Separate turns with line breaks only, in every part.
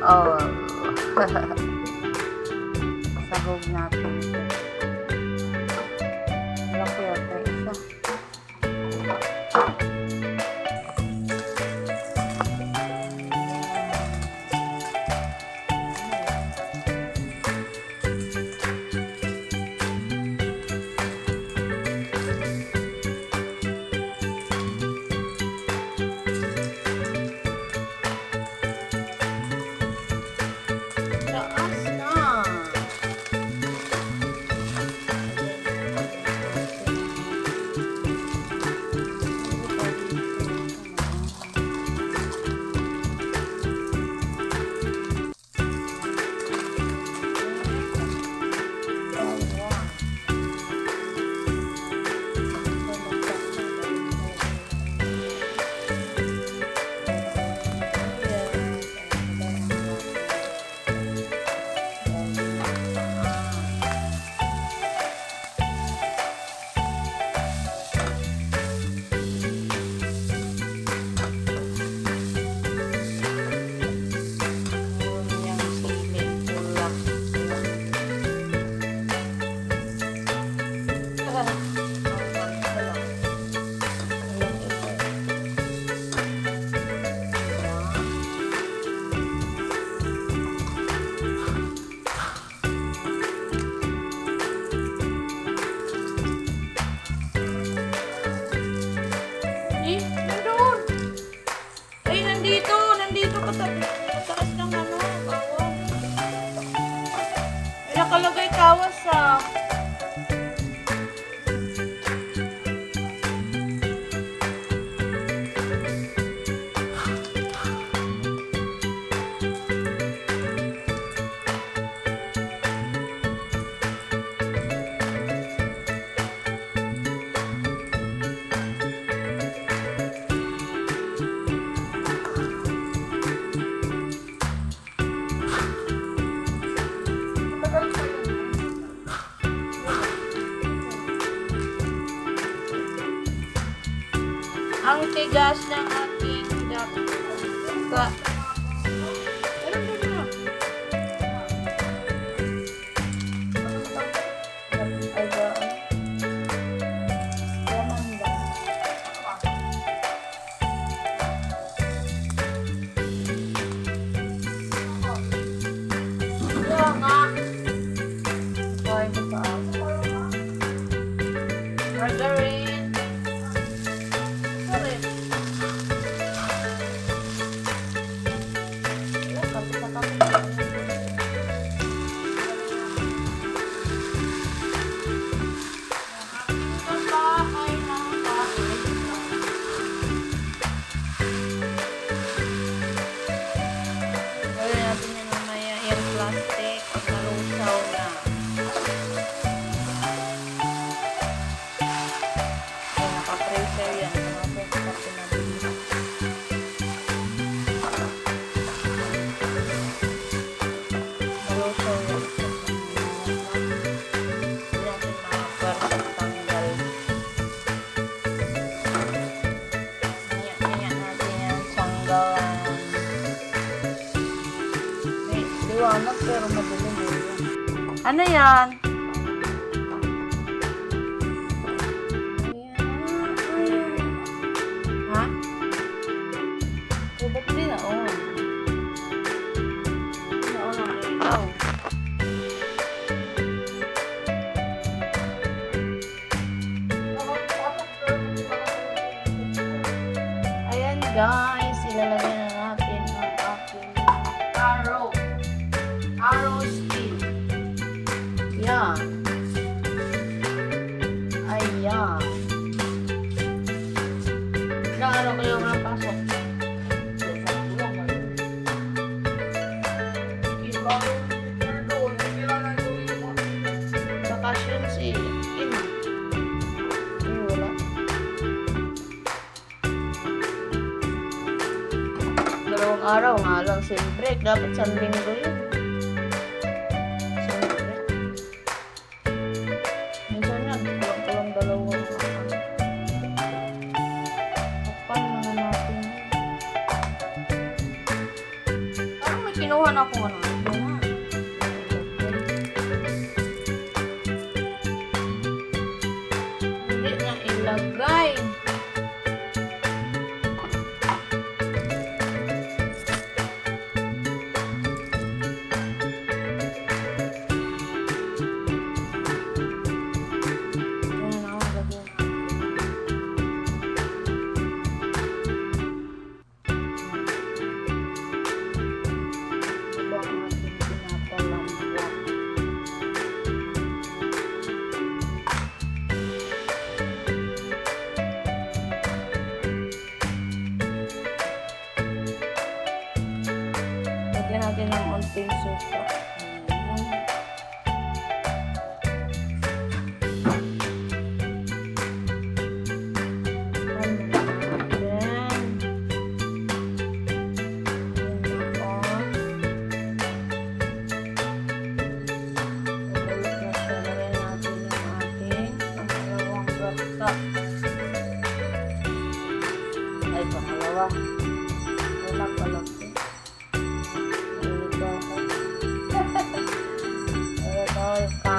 呃呵呵 你。ang tigas ng ating dapat. Ano yan? Ha?
Probably na
all. Na all ang. Ayan guys, ilalagay Bakasyon si Emma. Ay, wala. Dalawang araw nga lang, siyempre. Dapat sa linggo yun. Natin ng unting suka.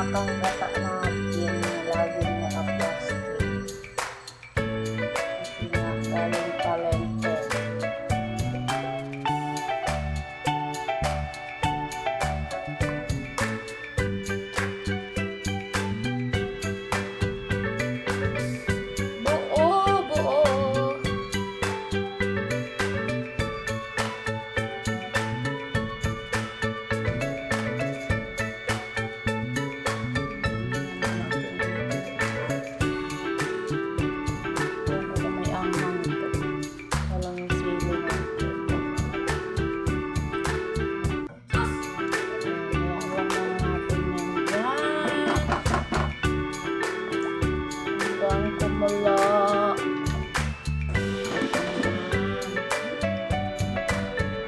Yung kakang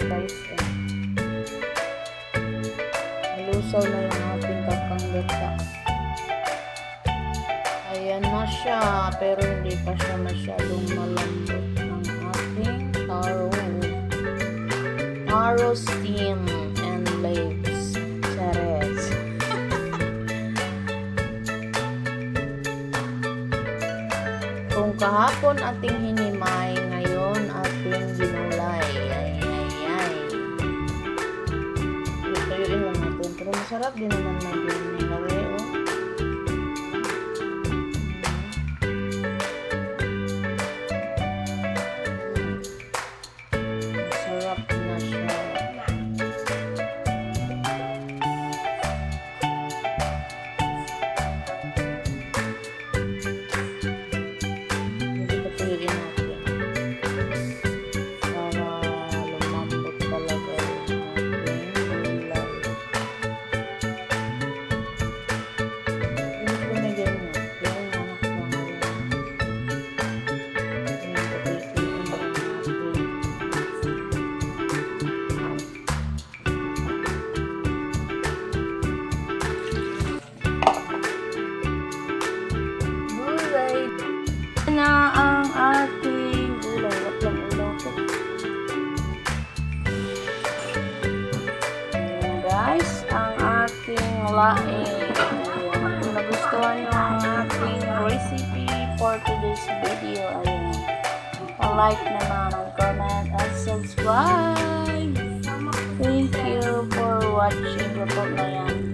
Guys, eh. Malusaw na yung ating kakanggata. Ayan na siya, pero hindi pa siya masyadong malambot ng ating taro. Taro steam and leaves. Chares. Kung kahapon ating hinimay, masarap din naman na din nilagay, oh. Sarap na siya. Natin. Ayan. Kung nagustuhan nyo ang ating recipe for today's video, ayan. Pa-like naman, comment, at subscribe. Thank you for watching. Report na yan.